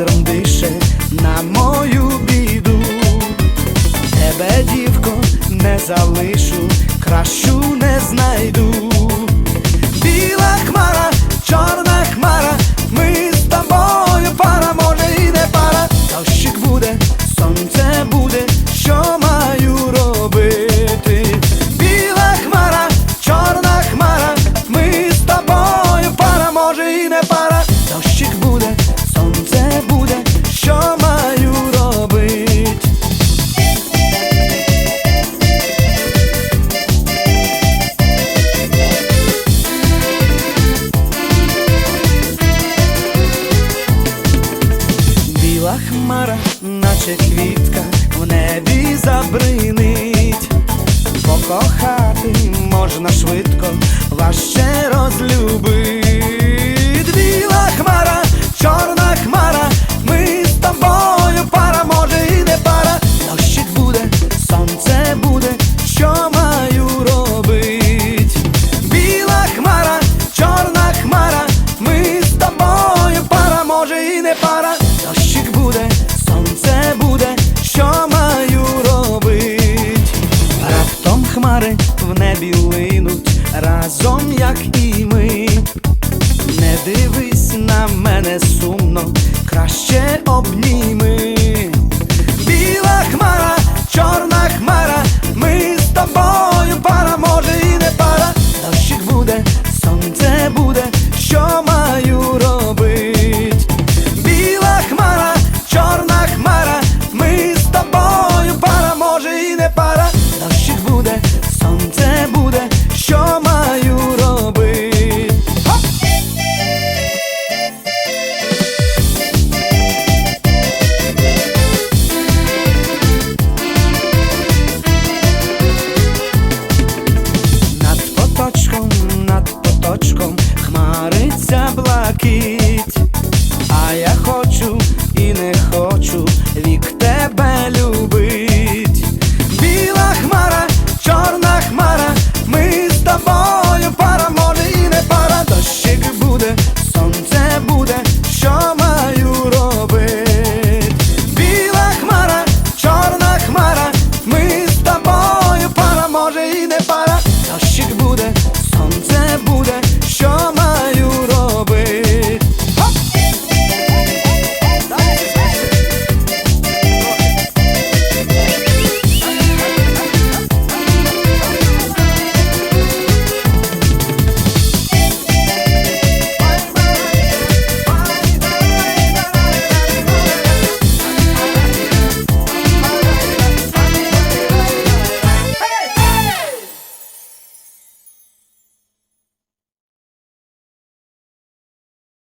вітром дише на мою біду, тебе, дівко, не залишу, кращу не знайду. забринить, покохати можна швидко, важче розлюбити. дивись на мене сумно, краще обніми. блакить, а я хочу і не хочу.